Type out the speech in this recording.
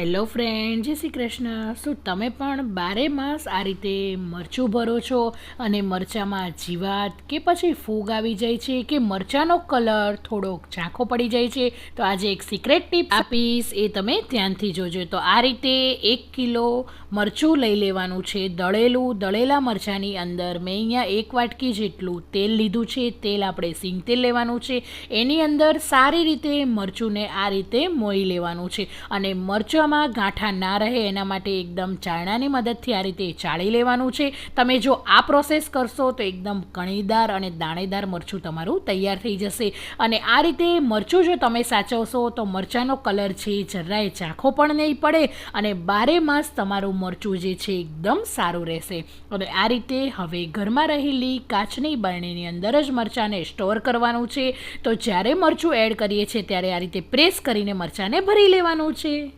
Hello friend, જય શ્રી કૃષ્ણ. શું તમે પણ બારે માસ આ રીતે મરચું ભરો છો અને મરચાંમાં જીવાત કે પછી ફૂગ આવી જાય છે કે મરચાંનો કલર થોડોક ઝાંખો પડી જાય છે? તો આજે એક સિક્રેટ ટીપ આપીશ એ તમે ધ્યાનથી જોજો. તો આ રીતે એક કિલો મરચું લઈ લેવાનું છે. દળેલું, દળેલા મરચાંની અંદર મેં અહીંયા એક વાટકી જેટલું તેલ લીધું છે. તેલ આપણે સિંગ તેલ લેવાનું છે. એની અંદર સારી રીતે મરચુંને આ રીતે મોઈ લેવાનું છે. અને મરચાંમાં ગાંઠા ના રહે એના માટે એકદમ ચાળણાની મદદથી આ રીતે ચાળી લેવાનું છે. તમે જો આ પ્રોસેસ કરશો તો એકદમ કણીદાર અને દાણેદાર મરચું તમારું તૈયાર થઈ જશે. અને આ રીતે મરચું જો તમે સાચવશો તો મરચાંનો કલર છે, જરાય ઝાંખો પણ નહીં પડે અને બારે માસ તમારું મરચું જે છે એકદમ સારું રહેશે. અને આ રીતે હવે ઘરમાં રહેલી કાચની બરણીની અંદર જ મરચાંને સ્ટોર કરવાનું છે. તો જ્યારે મરચું એડ કરીએ છીએ ત્યારે આ રીતે પ્રેસ કરીને મરચાંને ભરી લેવાનું છે.